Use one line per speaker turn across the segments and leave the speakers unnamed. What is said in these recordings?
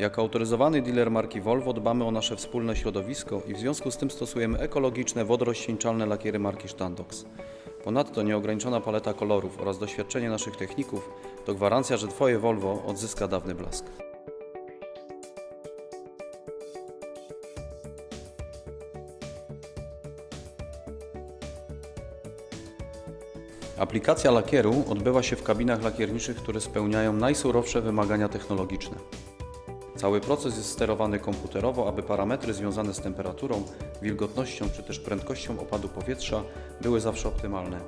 Jako autoryzowany dealer marki Volvo dbamy o nasze wspólne środowisko i w związku z tym stosujemy ekologiczne, wodorozcieńczalne lakiery marki Standox. Ponadto nieograniczona paleta kolorów oraz doświadczenie naszych techników to gwarancja, że Twoje Volvo odzyska dawny blask. Aplikacja lakieru odbywa się w kabinach lakierniczych, które spełniają najsurowsze wymagania technologiczne. Cały proces jest sterowany komputerowo, aby parametry związane z temperaturą, wilgotnością czy też prędkością opadu powietrza były zawsze optymalne.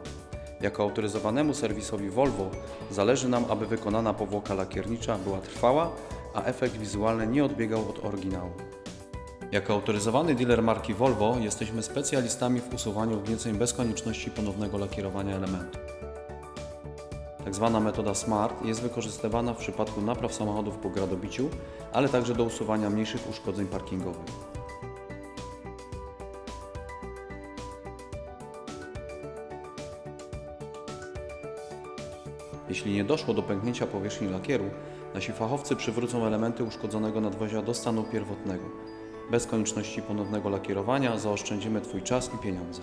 Jako autoryzowanemu serwisowi Volvo zależy nam, aby wykonana powłoka lakiernicza była trwała, a efekt wizualny nie odbiegał od oryginału. Jako autoryzowany dealer marki Volvo jesteśmy specjalistami w usuwaniu wgnieceń bez konieczności ponownego lakierowania elementu. Tak zwana metoda SMART jest wykorzystywana w przypadku napraw samochodów po gradobiciu, ale także do usuwania mniejszych uszkodzeń parkingowych. Jeśli nie doszło do pęknięcia powierzchni lakieru, nasi fachowcy przywrócą elementy uszkodzonego nadwozia do stanu pierwotnego. Bez konieczności ponownego lakierowania zaoszczędzimy Twój czas i pieniądze.